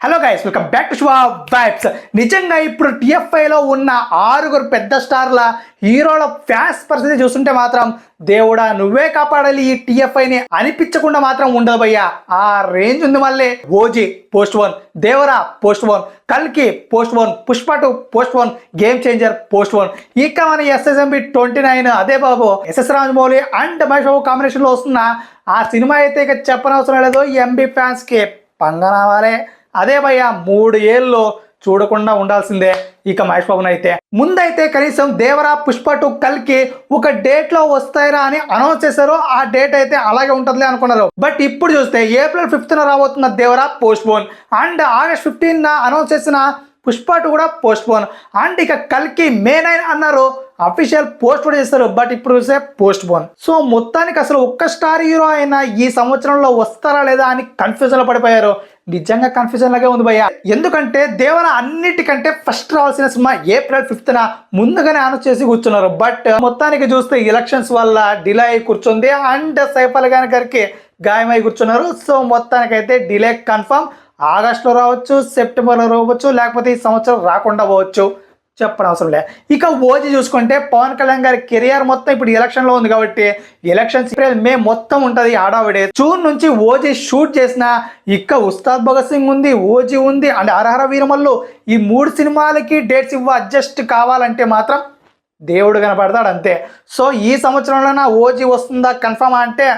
Hello guys welcome back to Shubha vibes నిజంగా ఇప్పుడు టిఎఫ్ఐలో ఉన్న ఆరుగురు పెద్ద స్టార్ల హీరోల ఫ్యాన్స్ పరిస్థితి చూస్తుంటే మాత్రం దేవుడా నువ్వే కాపాడాలి ఈ టిఎఫ్ఐని అనిపించకుండా మాత్రం ఉండదు భయ్యా. ఆ రేంజ్ ఉంది మళ్ళీ. OG post one. Devara post one. కల్కి post one. Pushpa two post one. Game changer post one. ఇక మన ఎస్ఎస్ఎంబి ట్వంటీ నైన్ అదే బాబు ఎస్ఎస్ రాజమౌళి అండ్ మహేష్ బాబు కాంబినేషన్లో వస్తున్న ఆ సినిమా అయితే ఇక చెప్పనవసరం లేదు. ఎంబీ ఫ్యాన్స్కి పంగనావాలే అదే భయ్య మూడు ఏళ్ళు చూడకుండా ఉండాల్సిందే. ఇక మహేష్ బాబును అయితే ముందైతే కనీసం దేవరా పుష్ప టూ కలికి ఒక డేట్లో వస్తాయిరా అని అనౌన్స్ చేశారు ఆ డేట్ అయితే అలాగే ఉంటుందిలే అనుకున్నారు. బట్ ఇప్పుడు చూస్తే ఏప్రిల్ ఫిఫ్త్ రాబోతున్న Devara postpone and August fifteen announce చేసిన పుష్ప టూ కూడా పోస్ట్ పోన్ అండ్ ఇక కల్కి మే నైన్ అన్నారు అఫీషియల్ పోస్ట్ కూడా చేస్తారు బట్ ఇప్పుడు చూసే పోస్ట్ పోన్ సో మొత్తానికి అసలు ఒక్క స్టార్ హీరో అయినా ఈ సంవత్సరంలో వస్తారా లేదా అని కన్ఫ్యూజన్లో పడిపోయారు. నిజంగా కన్ఫ్యూజన్ లాగే ఉంది భయ్య. ఎందుకంటే దేవర అన్నిటికంటే ఫస్ట్ రావాల్సిన సినిమా ఏప్రిల్ ఫిఫ్త్ ముందుగానే అనౌన్స్ చేసి కూర్చున్నారు. బట్ మొత్తానికి చూస్తే ఎలక్షన్స్ వల్ల డిలే అయి కూర్చుంది అండ్ సైఫ్ అలీ ఖాన్ గారికి గాయమై కూర్చున్నారు. సో మొత్తానికైతే డిలే కన్ఫర్మ్ ఆగస్టులో రావచ్చు సెప్టెంబర్లో రావచ్చు లేకపోతే ఈ సంవత్సరం రాకుండా పోవచ్చు. చెప్పడం అవసరం లే. ఇక ఓజీ చూసుకుంటే పవన్ కళ్యాణ్ గారి కెరియర్ మొత్తం ఇప్పుడు ఎలక్షన్లో ఉంది కాబట్టి ఎలక్షన్స్ మే మొత్తం ఉంటది ఆడావిడే. జూన్ నుంచి ఓజీ షూట్ చేసిన ఇక ఉస్తాద్ భగత్ సింగ్ ఉంది ఓజీ ఉంది అండ్ అర్హర వీరమల్లు. ఈ మూడు సినిమాలకి డేట్స్ ఇవ్వ అడ్జస్ట్ కావాలంటే మాత్రం దేవుడు కనపడతాడు అంతే. సో ఈ సంవత్సరంలో నా ఓజీ వస్తుందా కన్ఫర్మ్ అంటే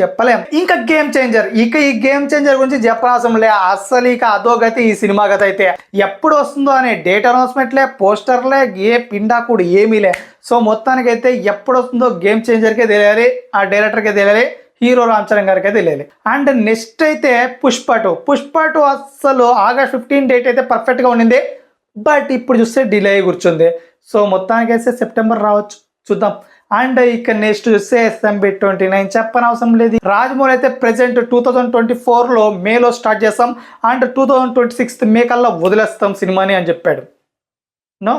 చెప్పలేం. ఇంకా గేమ్ చేంజర్. ఇక ఈ గేమ్ చేంజర్ గురించి చెప్పనవసరం లే అస్సలు ఇక అధోగతి ఈ సినిమా గత అయితే. ఎప్పుడు వస్తుందో అనే డేట్ అనౌన్స్మెంట్లే పోస్టర్లే ఏ పిండా కూడా ఏమీ లే. సో మొత్తానికి అయితే ఎప్పుడు వస్తుందో గేమ్ చేంజర్కే తెలియాలి ఆ డైరెక్టర్కే తెలియాలి హీరో రామ్ చరణ్ గారికి అయితే తెలియాలి. అండ్ నెక్స్ట్ అయితే పుష్ప టూ. పుష్ప టూ అస్సలు ఆగస్ట్ ఫిఫ్టీన్ డేట్ అయితే పర్ఫెక్ట్గా ఉండింది. బట్ ఇప్పుడు చూస్తే డిలే అయి కూర్చుంది. సో మొత్తానికి అయితే సెప్టెంబర్ రావచ్చు. చూద్దాం. అండ్ ఇక నెక్స్ట్ చూస్తే ఎస్ఎంబి ట్వంటీ నైన్ చెప్పనవసరం లేదు. రాజమౌళి అయితే ప్రెసెంట్ టూ థౌజండ్ ట్వంటీ ఫోర్లో మేలో స్టార్ట్ చేస్తాం. And two thousand twenty sixth May కల్లా వదిలేస్తాం సినిమాని అని చెప్పాడు. నో?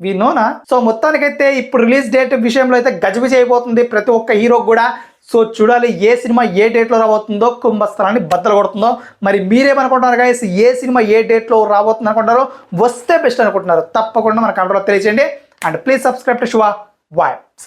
వి నోనా సో మొత్తానికైతే ఇప్పుడు రిలీజ్ డేట్ విషయంలో అయితే గజిబిజి అయిపోతుంది ప్రతి ఒక్క హీరో కూడా. సో చూడాలి ఏ సినిమా ఏ డేట్లో రాబోతుందో కుంభస్థలాన్ని బద్దలు కొడుతుందో. మరి మీరేమనుకుంటున్నారు గాయస్ ఏ సినిమా ఏ డేట్లో రాబోతుంది అనుకుంటారో వస్తే బెస్ట్ అనుకుంటున్నారు. తప్పకుండా మన కంట్రోల్ తెలియజేయండి and please subscribe to Shiva wiped.